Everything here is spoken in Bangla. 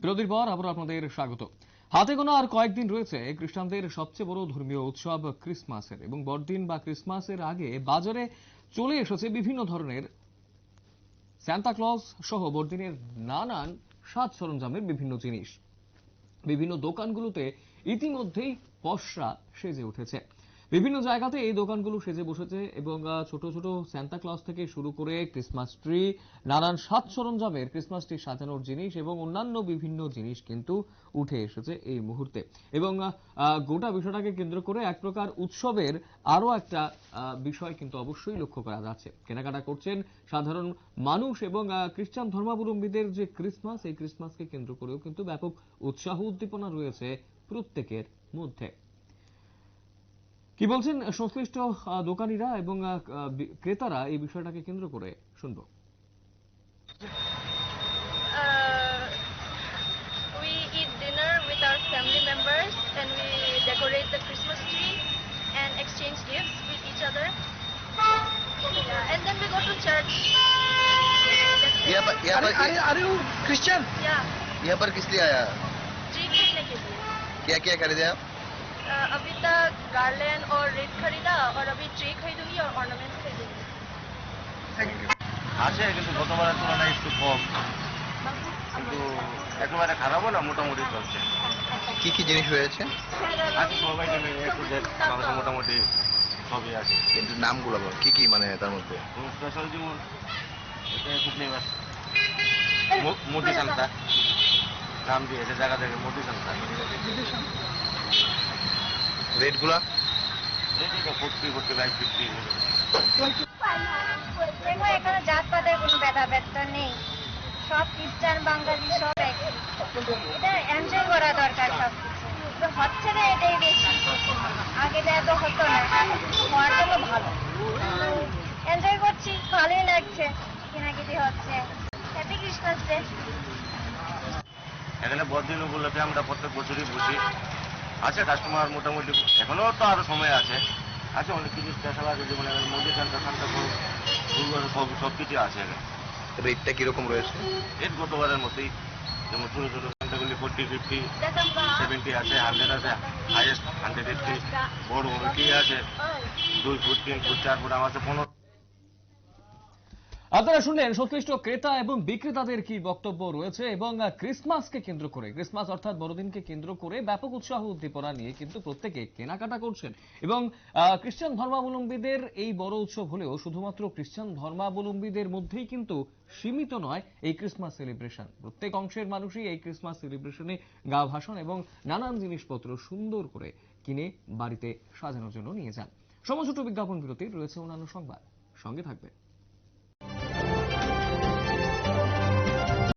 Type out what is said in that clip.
বিরতির পর আবার আপনাদের স্বাগত। হাতে গোনা আর কয়েকদিন রয়েছে খ্রিস্টানদের সবচেয়ে বড় ধর্মীয় উৎসব ক্রিসমাসের এবং বড়দিন বা ক্রিসমাসের আগে বাজারে চলে এসেছে বিভিন্ন ধরনের স্যান্টা ক্লজ সহ বড়দিনের নানান সাজ সরঞ্জামের বিভিন্ন জিনিস। বিভিন্ন দোকানগুলোতে ইতিমধ্যেই পসরা সেজে উঠেছে। বিভিন্ন জায়গাতে এই দোকানগুলো সেজে বসেছে এবং ছোট ছোট স্যান্তা ক্লাস থেকে শুরু করে ক্রিসমাস ট্রি নানান সাজ সরঞ্জামের ক্রিসমাস ট্রি সাজানোর জিনিস এবং অন্যান্য বিভিন্ন জিনিস কিন্তু উঠে এসেছে এই মুহূর্তে। এবং গোটা বিষয়টাকে কেন্দ্র করে এক প্রকার উৎসবের আরও একটা বিষয় কিন্তু অবশ্যই লক্ষ্য করা যাচ্ছে। কেনাকাটা করছেন সাধারণ মানুষ এবং খ্রিস্টান ধর্মাবলম্বীদের যে ক্রিসমাস এই ক্রিসমাসকে কেন্দ্র করেও কিন্তু ব্যাপক উৎসাহ উদ্দীপনা রয়েছে প্রত্যেকের মধ্যে। কি বলছেন সংশ্লিষ্ট আহ, দোকানিরা এবং আহ, বি- ক্রেতারা এই বিষয়টাকে কেন্দ্র করে শুনবো Uh, we eat dinner with our family members and we decorate the Christmas tree and exchange gifts with each other. Yeah, and then we go to church. That's it. यहाँ पर यहाँ अरे पर अरे अरे वो क्रिश्चियन Yeah, यहाँ पर किस लिए आया tree खरीदने के लिए क्या क्या खरीदे आप Uh, अभी तक गार्लैंड और रेड खरीदा और अभी ट्री खरीदूंगी और ऑर्नामेंट्स खरीदूंगी আছে কিন্তু গতবারের তুলনায় একটু কম কিন্তু একেবারে খারাপও না মোটামুটি চলছে কি কি জিনিস হয়েছে আছে সবাই মিলে একটু দেখ বাংলাদেশে মোটামুটি সবই আছে কিন্তু নামগুলো বল কি কি মানে তার মধ্যে স্পেশাল যেমন এটা কুটনি মাছ মোটি সান্তা নাম দিয়েছে জায়গা থেকে মোটি সান্তা রেটগুলা? এখানে জাতপাতের কোনো ভেদাভেদ নেই। সব খ্রিস্টান বাঙালি সব একই এটা এনজয় করা দরকার সব কিছু হচ্ছে না এটাই বেশি? আগে তো এত হতো না হওয়ার জন্য ভালো। এনজয় করছি ভালোই লাগছে কেনাকিটি হচ্ছে। হ্যাপি ক্রিসমাস ডে এখানে বড়দিন উপলক্ষে আমরা প্রত্যেক বছরই বসি। আছে কাস্টমার মোটামুটি এখনও তো আরও সময় আছে। আছে অনেক কিছু স্পেশাল আছে যেমন এখানে সান্তা সান্তা দুর্গা সব সব কিছু আছে এখানে। রেটটা কীরকম রয়েছে? এর গতবারের মতোই যেমন ছোটো ছোটো সান্তাগুলি ফোর্টি ফিফটি সেভেন্টি আছে হান্ড্রেড আছে হাইয়েস্ট হান্ড্রেড এইটটি বড় বড় কি আছে দুই ফুট তিন ফুট চার ফুট আমার আছে পনেরো আপনারা শুনলেন সংশ্লিষ্ট ক্রেতা এবং বিক্রেতাদের কি বক্তব্য রয়েছে এবং ক্রিসমাসকে কেন্দ্র করে, ক্রিসমাস অর্থাৎ বড়দিনকে কেন্দ্র করে ব্যাপক উৎসাহ উদ্দীপনা নিয়ে কিন্তু প্রত্যেকে কেনাকাটা করছেন। এবং খ্রিস্টান ধর্মাবলম্বীদের এই বড় উৎসব হলেও শুধুমাত্র খ্রিস্টান ধর্মাবলম্বীদের মধ্যেই কিন্তু সীমিত নয় এই ক্রিসমাস সেলিব্রেশন। প্রত্যেক অংশের মানুষই এই ক্রিসমাস সেলিব্রেশনে গা ভাষণ এবং নানান জিনিসপত্র সুন্দর করে কিনে বাড়িতে সাজানোর জন্য নিয়ে যান। ছোট বিজ্ঞাপন বিরতির রয়েছে অন্যান্য সংবাদ। সঙ্গে থাকবে